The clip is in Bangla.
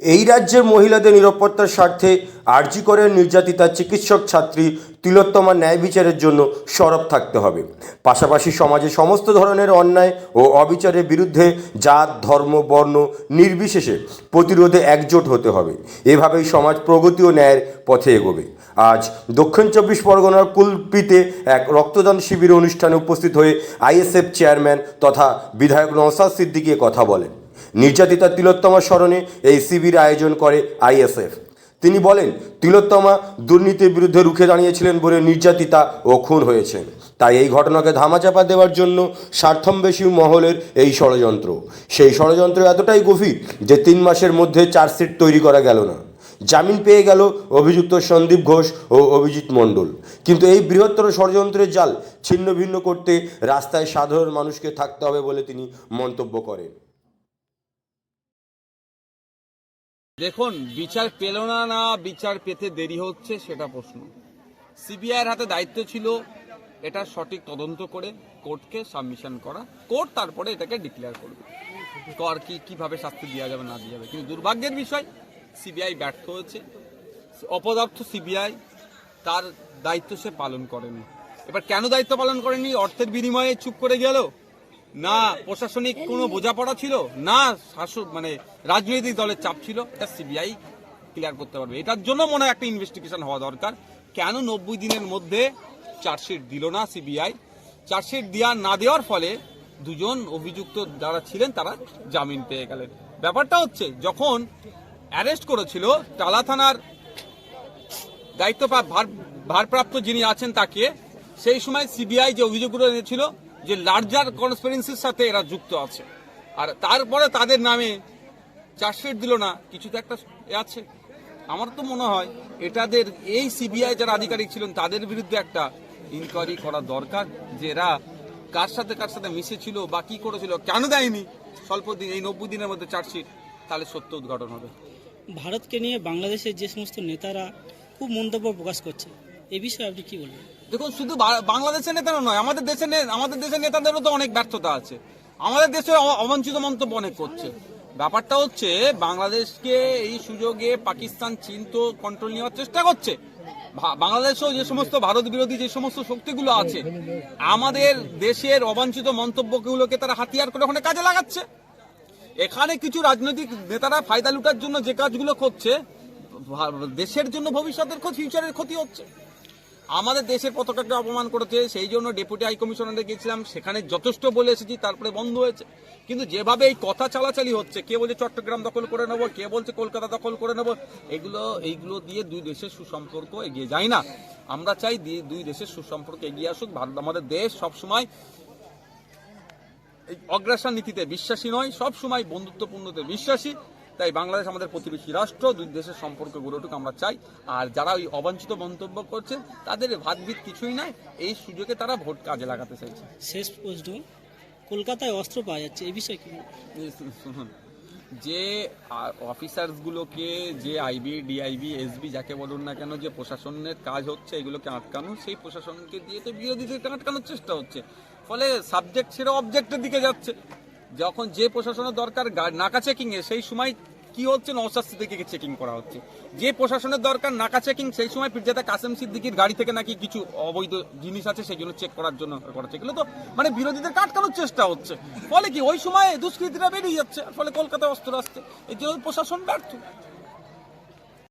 এই রাজ্যের মহিলাদের নিরাপত্তার স্বার্থে আর্জি করেন নির্যাতিতা চিকিৎসক ছাত্রী তিলোত্তমা ন্যায় বিচারের জন্য সরব থাকতে হবে। পাশাপাশি সমাজে সমস্ত ধরনের অন্যায় ও অবিচারের বিরুদ্ধে জাত, ধর্ম, বর্ণ নির্বিশেষে প্রতিরোধে একজোট হতে হবে। এভাবেই সমাজ প্রগতি ও ন্যায়ের পথে এগোবে। আজ দক্ষিণ চব্বিশ পরগনার কুলপিতে এক রক্তদান শিবির অনুষ্ঠানে উপস্থিত হয়ে আইএসএফ চেয়ারম্যান তথা বিধায়ক নওসাদ সিদ্দিকী কথা বলেন। নির্যাতিতা তিলোত্তমা স্মরণে এই শিবির আয়োজন করে আইএসএফ। তিনি বলেন, তিলোত্তমা দুর্নীতির বিরুদ্ধে রুখে দাঁড়িয়েছিলেন বলে নির্যাতিতা ও খুন হয়েছেন তাই এই ঘটনাকে ধামাচাপা দেওয়ার জন্য স্বার্থমবেশী মহলের এই ষড়যন্ত্র। সেই ষড়যন্ত্র এতটাই গভীর যে তিন মাসের মধ্যে চার্জশিট তৈরি করা গেল না। জামিন পেয়ে গেল অভিযুক্ত সন্দীপ ঘোষ ও অভিজিৎ মণ্ডল। কিন্তু এই বৃহত্তর ষড়যন্ত্রের জাল ছিন্ন ভিন্ন করতে রাস্তায় সাধারণ মানুষকে থাকতে হবে বলে তিনি মন্তব্য করেন। দেখুন, বিচার পেল না না বিচার পেতে দেরি হচ্ছে সেটা প্রশ্ন। সিবিআইয়ের হাতে দায়িত্ব ছিল এটা সঠিক তদন্ত করে কোর্টকে সাবমিশন করা। কোর্ট তারপরে এটাকে ডিক্লেয়ার করবে। কর কি, কীভাবে শাস্তি দেওয়া যাবে, না দেওয়া যাবে। কিন্তু দুর্ভাগ্যের বিষয়, সিবিআই ব্যর্থ হয়েছে। অপদার্থ সিবিআই, তার দায়িত্ব সে পালন করেনি। এবার কেন দায়িত্ব পালন করেনি? অর্থের বিনিময়ে চুপ করে গেল? না প্রশাসনিক কোনো বোঝাপড়া ছিল? না শাসক মানে রাজনৈতিক দলের চাপ ছিল। এটা সিবিআই ক্লিয়ার করতে পারবে। এটার জন্য মনে হয় একটা ইনভেস্টিগেশন হওয়া দরকার। কেন নব্বই দিনের মধ্যে চার্জশিট দিল না সিবিআই চার্জশিট দেওয়া না দেওয়ার ফলে দুজন অভিযুক্ত যারা ছিলেন তারা জামিন পেয়ে গেলেন। ব্যাপারটা হচ্ছে যখন অ্যারেস্ট করেছিল টালা থানার দায়িত্ব ভার ভারপ্রাপ্ত যিনি আছেন তাকে সেই সময় সিবিআই যে অভিযোগগুলো এনেছিল যে লার্জার কনসপিরেন্সির সাথে এরা যুক্ত আছে। আর তারপরে তাদের নামে চার্জশিট দিল না, কিছু তো একটা আছে। আমার তো মনে হয় এটাদের, এই সিবিআই যারা আধিকারিক ছিলেন, তাদের বিরুদ্ধে একটা ইনকোয়ারি করা দরকার যে এরা কার সাথে কার সাথে মিশেছিল বা কি করেছিল, কেন দেয়নি স্বল্প দিন এই নব্বই দিনের মধ্যে চার্জশিট তাহলে সত্য উদ্ঘাটন হবে। ভারতকে নিয়ে বাংলাদেশের যে সমস্ত নেতারা খুব মন্তব্য প্রকাশ করছে, এ বিষয়ে আপনি কি বলবেন? দেখুন, শুধু বাংলাদেশের নেতারও নয়, আমাদের দেশের আমাদের দেশের নেতাদেরও তো অনেক ব্যর্থতা আছে। আমাদের দেশে অবাঞ্ছিত মন্তব্য অনেক করছে। ব্যাপারটা হচ্ছে, বাংলাদেশকে এই সুযোগে পাকিস্তান চীন তো কন্ট্রোল নেওয়ার চেষ্টা করছে। বাংলাদেশেও যে সমস্ত ভারত বিরোধী যে সমস্ত শক্তিগুলো আছে, আমাদের দেশের অবাঞ্ছিত মন্তব্যগুলোকে তারা হাতিয়ার করে ওখানে কাজে লাগাচ্ছে। এখানে কিছু রাজনৈতিক নেতারা ফায়দা লুটার জন্য যে কাজগুলো করছে দেশের জন্য ভবিষ্যতের ক্ষতি ফিউচারের ক্ষতি হচ্ছে। আমাদের দেশের পতাকাকে অপমান করেছে, সেই জন্য ডেপুটি হাই কমিশনারে গেছিলাম সেখানে যথেষ্ট বলে এসেছি, তারপরে বন্ধ হয়েছে। কিন্তু যেভাবে এই কথা চালাচালি হচ্ছে, কে বলছে চট্টগ্রাম দখল করে নেব, কে বলছে কলকাতা দখল করে নেব, এগুলো, এইগুলো দিয়ে দুই দেশের সুসম্পর্ক এগিয়ে যায় না। আমরা চাই দুই দেশের সুসম্পর্ক এগিয়ে আসুক, ভারত আমাদের দেশ সবসময় এই অগ্রাসন নীতিতে বিশ্বাসী নয় সব সময় বন্ধুত্বপূর্ণতে বিশ্বাসী। তাই বাংলাদেশ আমাদের প্রতিবেশী রাষ্ট্র দুই দেশের সম্পর্ক গড়ে উঠুক আমরা চাই। আর যারা ওই অবাঞ্ছিত মন্তব্য করছে তাদের ভাতভিত কিছুই নাই। এই সুযোগে তারা ভোট কাজে লাগাতে চাইছে। শেষ প্রশ্ন কলকাতায় অস্ত্র পাওয়া যাচ্ছে এই বিষয়ে কি? শুনুন যে অফিসার্স গুলোকে যে আইবি ডিআইবি এসবি যাকে বলুন না কেন যে প্রশাসনের কাজ হচ্ছে এগুলোকে আটকানো সেই প্রশাসনকে দিয়ে তো বিরোধীদেরকে আটকানোর চেষ্টা হচ্ছে। ফলে সাবজেক্ট ছেড়ে অবজেক্টের দিকে যাচ্ছে। যখন যে প্রশাসনের দরকার নাকা চেকিং এ, সেই সময় কি হচ্ছে? নওশাদ সিদ্দিকিকে চেকিং করা হচ্ছে। যে প্রশাসনের দরকার নাকা চেকিং সেই সময় পিরজাদা কাসেম সিদ্দিকির গাড়ি থেকে নাকি কিছু অবৈধ জিনিস আছে সেগুলো চেক করার জন্য করা হচ্ছে। তো মানে বিরোধীদের কাটকানোর চেষ্টা হচ্ছে। ফলে কি? ওই সময় দুষ্কৃতীরা বেরিয়ে যাচ্ছে। ফলে কলকাতায় অস্ত্র আসছে। এই জন্য প্রশাসন ব্যর্থ।